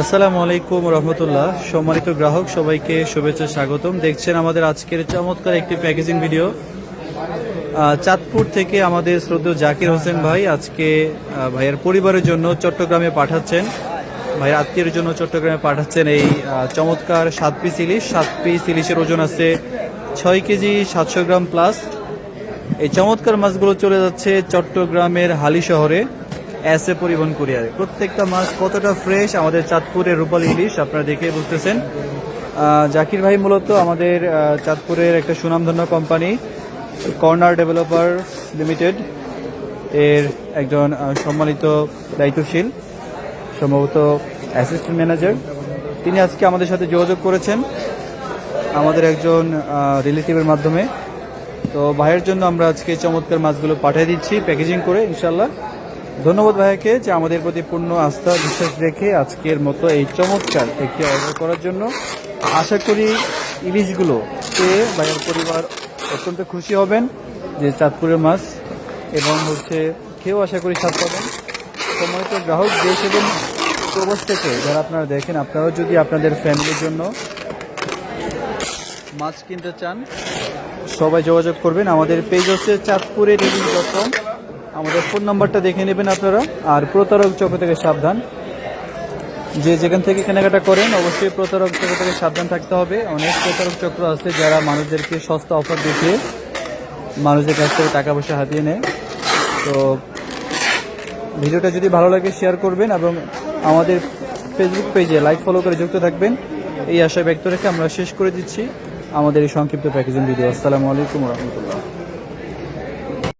আসসালামু আলাইকুম রহমতুল্লাহ। সম্মানিত গ্রাহক, সবাইকে শুভেচ্ছা স্বাগতম। দেখছেন আমাদের আজকের চমৎকার একটি প্যাকেজিং ভিডিও। চাঁদপুর থেকে আমাদের শ্রদ্ধেয় জাকির হোসেন ভাই আজকে ভাইয়ের পরিবারের জন্য চট্টগ্রামে পাঠাচ্ছেন। ভাইয়ের আত্মীয়ের জন্য চট্টগ্রামে পাঠাচ্ছেন এই চমৎকার সাত পিস ইলিশ। সাত পিস ইলিশের ওজন আছে ছয় কেজি সাতশো গ্রাম প্লাস এই চমৎকার মাছগুলো চলে যাচ্ছে চট্টগ্রামের হালি শহরে। এস পরিবহন কুরিয়ারে প্রত্যেকটা মাছ কতটা ফ্রেশ আমাদের চাঁদপুরের রূপালী ইলিশ, আপনারা দেখে বুঝতেছেন। জাকির ভাই মূলত আমাদের চাঁদপুরের একটা সুনামধন্য কোম্পানি কর্নার ডেভেলপার লিমিটেড এর একজন সম্মানিত দায়িত্বশীল, সম্ভবত অ্যাসিস্ট্যান্ট ম্যানেজার তিনি আজকে আমাদের সাথে যোগাযোগ করেছেন। আমাদের একজন রিলেটিভের মাধ্যমে। তো ভাইয়ের জন্য আমরা আজকে চমৎকার মাছগুলো পাঠিয়ে দিচ্ছি প্যাকেজিং করে ইনশাল্লাহ ধন্যবাদ ভাইয়াকে যে আমাদের প্রতি পূর্ণ আস্থা, বিশ্বাস রেখে আজকের মতো এই চমৎকার একটি অর্ডার করার জন্য। আশা করি ইলিশগুলো পেয়ে ভাইয়ের পরিবার অত্যন্ত খুশি হবেন যে চাঁদপুরের মাছ এবং হচ্ছে খেয়েও আশা করি স্বাদ পাবেন। সময়ত গ্রাহক দেশ এবং প্রবাস থেকে যারা আপনারা দেখেন, আপনারাও যদি আপনাদের ফ্যামিলির জন্য মাছ কিনতে চান সবাই যোগাযোগ করবেন। আমাদের পেজ হচ্ছে চাঁদপুরে রেডিং ডট কম আমাদের ফোন নাম্বারটা দেখে নেবেন আপনারা। আর প্রতারক চক্র থেকে সাবধান। যে যেখান থেকে কেনাকাটা করেন, অবশ্যই প্রতারক চক্র থেকে সাবধান থাকতে হবে। অনেক প্রতারক চক্র আছে যারা মানুষদেরকে সস্তা অফার দেখিয়ে মানুষদের কাছ থেকে টাকা পয়সা হাতিয়ে নেয়। তো ভিডিওটা যদি ভালো লাগে শেয়ার করবেন এবং আমাদের ফেসবুক পেজে লাইক ফলো করে যুক্ত থাকবেন। এই আশা ব্যক্ত রেখে আমরা শেষ করে দিচ্ছি। আমাদের এই সংক্ষিপ্ত প্যাকেজিং ভিডিও আসসালামু আলাইকুম রহমতুল্লাহ।